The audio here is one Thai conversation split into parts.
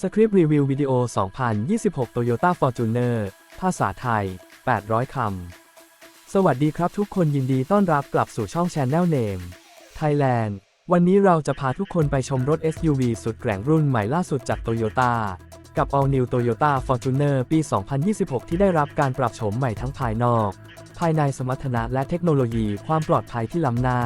สคริปต์รีวิววิดีโอ 2026 Toyota Fortuner ภาษาไทย 800 คำ สวัสดีครับทุกคนยินดีต้อนรับกลับสู่ช่อง Channel Name Thailand วันนี้เราจะพาทุกคนไปชมรถ SUV สุดแกร่งรุ่นใหม่ล่าสุดจาก Toyota กับ All New Toyota Fortuner ปี 2026 ที่ได้รับการปรับโฉมใหม่ทั้งภายนอก ภายในสมรรถนะและเทคโนโลยีความปลอดภัยที่ล้ำหน้า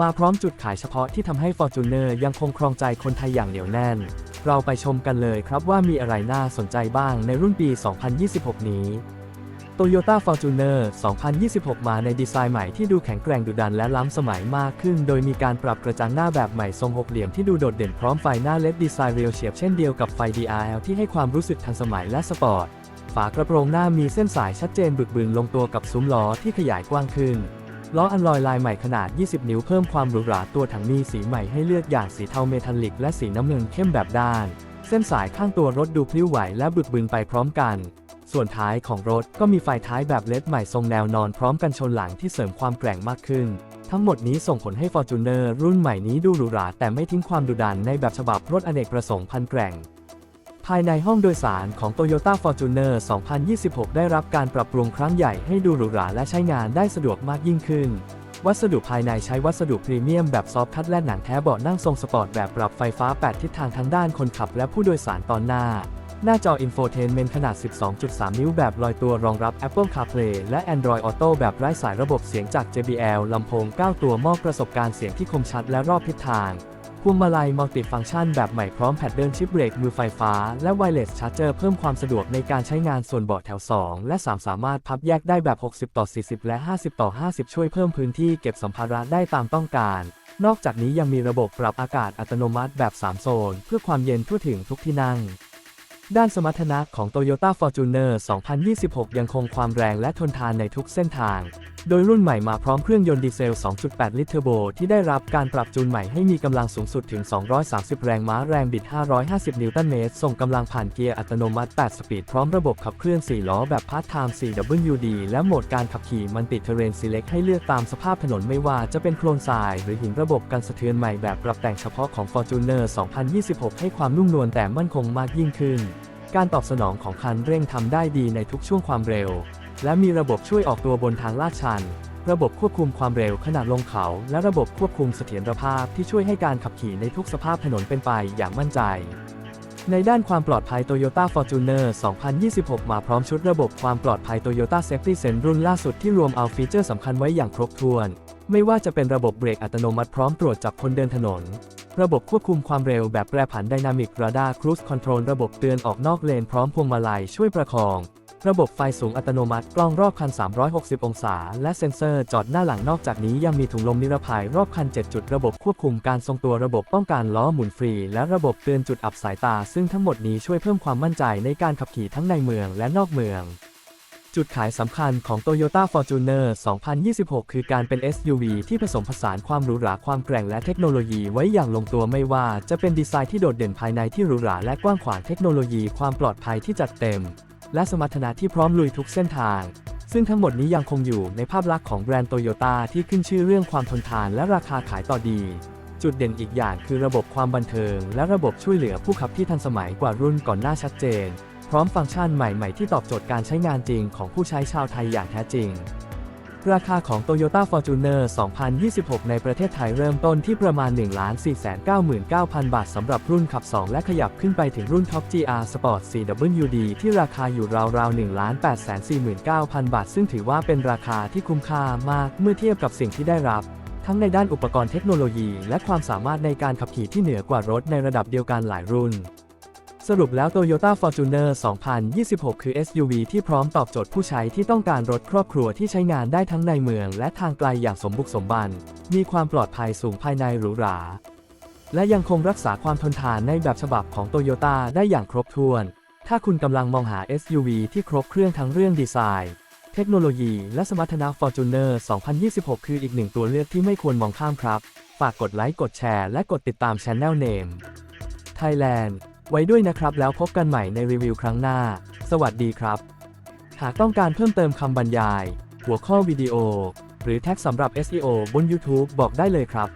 มาพร้อมจุดขายเฉพาะที่ทำให้ Fortuner ยังคงครองใจคนไทยอย่างเหนียวแน่น เราไปชมกันเลยครับว่ามีอะไรน่าสนใจบ้างในรุ่นปี 2026 นี้ Toyota Fortuner 2026 มาในดีไซน์ใหม่ที่ดูแข็งแกร่งดุดันและล้ำสมัยมากขึ้น โดยมีการปรับกระจังหน้าแบบใหม่ทรงหกเหลี่ยมที่ดูโดดเด่นพร้อมไฟหน้าเล็ดดีไซน์เรียวเฉียบเช่นเดียวกับไฟ DRL ที่ให้ความรู้สึกทันสมัยและสปอร์ต ฝากระโปรงหน้ามีเส้นสายชัดเจนบึกบึนลงตัวกับซุ้มล้อที่ขยายกว้างขึ้น ล้ออันลอยลายใหม่ขนาด 20 นิ้วเพิ่มความหรูหราตัวถังมีสีใหม่ให้เลือกอย่างสีเทาเมทัลลิก และสีน้ำเงินเข้มแบบด้าน เส้นสายข้างตัวรถดูพลิ้วไหวและบึกบึนไปพร้อมกัน ส่วนท้ายของรถก็มีไฟท้ายแบบเลดใหม่ทรงแนวนอนพร้อมกันชนหลังที่เสริมความแกร่งมากขึ้น ทั้งหมดนี้ส่งผลให้ Fortuner รุ่นใหม่นี้ดูหรูหราแต่ไม่ทิ้งความดุดันในแบบฉบับรถอเนกประสงค์พันแกร่ง ภายในห้องโดยสารของ Toyota Fortuner 2026 ได้รับการปรับปรุงครั้งใหญ่ให้ดูหรูหราและใช้งานได้สะดวกมากยิ่งขึ้น วัสดุภายในใช้วัสดุพรีเมียมแบบซอฟต์คัตและหนังแท้เบาะนั่งทรงสปอร์ตแบบปรับไฟฟ้า 8 ทิศทางทั้งด้านคนขับและผู้โดยสารตอนหน้า หน้าจอ Infotainment ขนาด 12.3 นิ้วแบบลอยตัวรองรับ Apple CarPlay และ Android Auto แบบไร้สายระบบเสียงจาก JBL ลำโพง 9 ตัวมอบประสบการณ์เสียงที่คมชัดและรอบทิศทางพวงมาลัยมัลติฟังก์ชันแบบใหม่พร้อมแพดเดิลชิปเบรกมือไฟฟ้า และไวเลสชาร์จเจอร์เพิ่มความสะดวกในการใช้งานส่วนเบาะแถว 2 และ 3 สามารถพับแยกได้แบบ 60 ต่อ 40 และ 50 ต่อ 50 ช่วยเพิ่มพื้นที่เก็บสัมภาระได้ตามต้องการนอกจากนี้ยังมีระบบปรับอากาศอัตโนมัติแบบ 3 โซน เพื่อความเย็นทั่วถึงทุกที่นั่ง ด้านสมรรถนะของ Toyota Fortuner 2026 ยังคงความแรงและทนทานในทุกเส้นทาง โดยรุ่นใหม่มาพร้อมเครื่องยนต์ดีเซล 2.8 ลิตรเทอร์โบที่ได้รับการปรับจูนใหม่ให้มีกำลังสูงสุดถึง 230 แรงม้าแรงบิด 550 นิวตันเมตร ส่งกำลังผ่านเกียร์อัตโนมัติ 8 สปีด พร้อมระบบขับเคลื่อน 4 ล้อแบบพาร์ทไทม์ 4WD และโหมดการขับขี่มันติดเทเรนซีเล็กให้เลือกตามสภาพถนนไม่ว่าจะเป็นโคลนทราย หรือหินระบบกันสะเทือนใหม่แบบปรับแต่งเฉพาะของ Fortuner 2026 ให้ความนุ่มนวลแต่มั่นคงมากยิ่งขึ้น การตอบสนองของคันเร่งทำได้ดีในทุกช่วงความเร็ว และมีระบบช่วยออกตัวบนทางลาดชัน ระบบควบคุมความเร็วขณะลงเขา และระบบควบคุมเสถียรภาพที่ช่วยให้การขับขี่ในทุกสภาพถนนเป็นไปอย่างมั่นใจ ในด้านความปลอดภัย Toyota Fortuner 2026 มาพร้อมชุดระบบความปลอดภัย Toyota Safety Sense รุ่นล่าสุดที่รวมเอาฟีเจอร์สำคัญไว้อย่างครบถ้วน ไม่ว่าจะเป็นระบบเบรกอัตโนมัติพร้อมตรวจจับคนเดินถนนระบบควบคุมความเร็วแบบแปรผัน Dynamic Radar Cruise Control ระบบเตือนออกนอกเลนพร้อมพวงมาลัยช่วยประคอง ระบบไฟสูงอัตโนมัติ กล้องรอบคัน 360 องศา และเซ็นเซอร์จอดหน้าหลังนอกจากนี้ยังมีถุงลมนิรภัยรอบคัน 7 จุด ระบบควบคุมการทรงตัวระบบป้องกันล้อหมุนฟรี และระบบเตือนจุดอับสายตา ซึ่งทั้งหมดนี้ช่วยเพิ่มความมั่นใจในการขับขี่ทั้งในเมืองและนอกเมืองจุดขายสำคัญของ Toyota Fortuner 2026 คือการเป็น SUV ที่ผสมผสานความหรูหราความแกร่งและเทคโนโลยีไว้อย่างลงตัวไม่ว่าจะเป็นดีไซน์ที่โดดเด่นภายในที่หรูหราและกว้างขวางเทคโนโลยีความปลอดภัยที่จัดเต็ม และสมรรถนะที่พร้อมลุยทุกเส้นทาง ซึ่งทั้งหมดนี้ยังคงอยู่ในภาพลักษณ์ของแบรนด์โตโยต้าที่ขึ้นชื่อเรื่องความทนทานและราคาขายต่อดี จุดเด่นอีกอย่างคือระบบความบันเทิง และระบบช่วยเหลือผู้ขับที่ทันสมัยกว่ารุ่นก่อนหน้าชัดเจน พร้อมฟังก์ชันใหม่ ๆ ที่ตอบโจทย์การใช้งานจริงของผู้ใช้ชาวไทยอย่างแท้จริง ราคาของ Toyota Fortuner 2026 ในประเทศไทยเริ่มต้นที่ประมาณ 1,499,000 บาทสำหรับรุ่นขับ 2 และขยับขึ้นไปถึงรุ่น Top GR Sport 4WD ที่ราคาอยู่ราวๆ 1,849,000 บาท ซึ่งถือว่าเป็นราคาที่คุ้มค่ามากเมื่อเทียบกับสิ่งที่ได้รับ ทั้งในด้านอุปกรณ์เทคโนโลยี และความสามารถในการขับขี่ที่เหนือกว่ารถในระดับเดียวกันหลายรุ่น สรุปแล้ว Toyota Fortuner 2026 คือ SUV ที่พร้อมตอบโจทย์ผู้ใช้ที่ต้องการรถครอบครัวที่ใช้งานได้ทั้งในเมืองและทางไกลอย่างสมบุกสมบัน มีความปลอดภัยสูงภายในหรูหรา และยังคงรักษาความทนทานในแบบฉบับของ Toyota ได้อย่างครบถ้วน ถ้าคุณกำลังมองหา SUV ที่ครบเครื่องทั้งเรื่องดีไซน์ เทคโนโลยี และสมรรถนะ Fortuner 2026 คืออีกหนึ่งตัวเลือกที่ไม่ควรมองข้ามครับ ฝากกดไลค์ กดแชร์ และกดติดตาม Channel Name Thailand ไว้ด้วยนะครับ แล้วพบกันใหม่ในรีวิวครั้งหน้า สวัสดีครับ หากต้องการเพิ่มเติมคำบรรยาย หัวข้อวิดีโอ หรือแท็กสำหรับ SEO บน YouTube บอกได้เลยครับ